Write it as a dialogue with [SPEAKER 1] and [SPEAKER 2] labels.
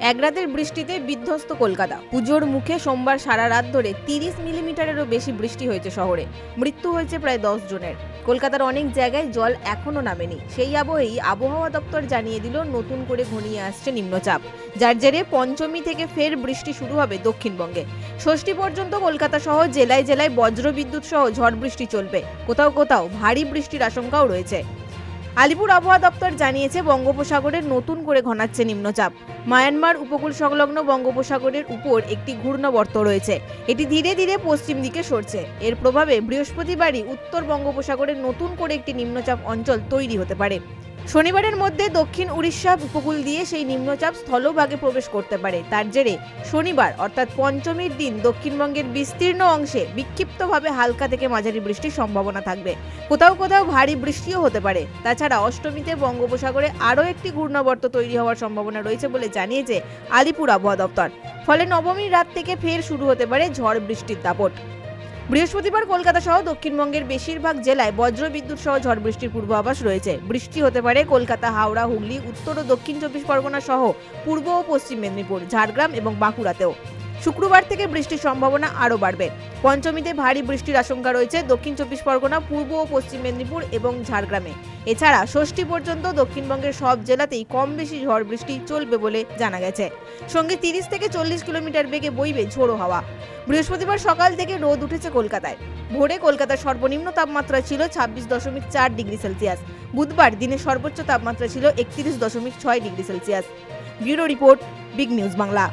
[SPEAKER 1] এক রাতের বৃষ্টিতে বিধ্বস্ত কলকাতা। পুজোর মুখে সোমবার সারা রাত ধরে তিরিশ মিলিমিটারেরও বেশি বৃষ্টি হয়েছে শহরে। মৃত্যু হয়েছে প্রায় দশ জনের। কলকাতার অনেক জায়গায় জল এখনও নামেনি। সেই আবহেই আবহাওয়া দপ্তর জানিয়ে দিল, নতুন করে ঘনিয়ে আসছে নিম্নচাপ। যার জেরে পঞ্চমী থেকে ফের বৃষ্টি শুরু হবে দক্ষিণবঙ্গে। ষষ্ঠী পর্যন্ত কলকাতা সহ জেলায় জেলায় বজ্রবিদ্যুৎ সহ ঝড় বৃষ্টি চলবে। কোথাও কোথাও ভারী বৃষ্টির আশঙ্কাও রয়েছে। আলিপুর আবহাওয়া দপ্তর জানিয়েছে বঙ্গোপসাগরের নতুন করে ঘনাচ্ছে নিম্নচাপ। মায়ানমার উপকূল সংলগ্ন বঙ্গোপসাগরের উপর একটি ঘূর্ণবর্ত রয়েছে। এটি ধীরে ধীরে পশ্চিম দিকে সরছে। এর প্রভাবে বৃহস্পতিবারই উত্তর বঙ্গোপসাগরের নতুন করে একটি নিম্নচাপ অঞ্চল তৈরি হতে পারে। শনিবারের মধ্যে দক্ষিণ উড়িষ্যা উপকূল দিয়ে সেই নিম্নচাপ স্থলভাগে প্রবেশ করতে পারে। তার জেরে শনিবার, অর্থাৎ পঞ্চমীর দিন, দক্ষিণবঙ্গের বিস্তীর্ণ অংশে বিক্ষিপ্তভাবে হালকা থেকে মাঝারি বৃষ্টির সম্ভাবনা থাকবে। কোথাও কোথাও ভারী বৃষ্টিও হতে পারে। তাছাড়া অষ্টমীতে বঙ্গোপসাগরে আরও একটি ঘূর্ণাবর্ত তৈরি হওয়ার সম্ভাবনা রয়েছে বলে জানিয়েছে আলিপুর আবহাওয়া দপ্তর। ফলে নবমীর রাত থেকে ফের শুরু হতে পারে ঝড় বৃষ্টির দাপট। বৃহস্পতিবার কলকাতা সহ দক্ষিণবঙ্গের বেশিরভাগ জেলায় বজ্রবিদ্যুৎ সহ ঝড় বৃষ্টির পূর্বাভাস রয়েছে। বৃষ্টি হতে পারে কলকাতা, হাওড়া, হুগলি, উত্তর ও দক্ষিণ চব্বিশ পরগনা সহ পূর্ব ও পশ্চিম মেদিনীপুর, ঝাড়গ্রাম এবং বাঁকুড়াতেও। শুক্রবার থেকে বৃষ্টির সম্ভাবনা আরও বাড়বে। পঞ্চমীতে ভারী বৃষ্টির আশঙ্কা রয়েছে দক্ষিণ চব্বিশ পরগনা, পূর্ব ও পশ্চিম মেদিনীপুর এবং ঝাড়গ্রামে। এছাড়া ষষ্ঠী পর্যন্ত দক্ষিণবঙ্গের সব জেলাতেই কম বেশি ঝড় বৃষ্টি চলবে বলে জানা গেছে। সঙ্গে তিরিশ থেকে চল্লিশ কিলোমিটার বেগে বইবে ঝোড়ো হাওয়া। বৃহস্পতিবার সকাল থেকে রোদ উঠেছে কলকাতায়। ভোরে কলকাতার সর্বনিম্ন তাপমাত্রা ছিল ছাব্বিশ দশমিক চার ডিগ্রি সেলসিয়াস। বুধবার দিনের সর্বোচ্চ তাপমাত্রা ছিল একত্রিশ দশমিক ছয় degree Celsius. Bureau report, big news Bangla.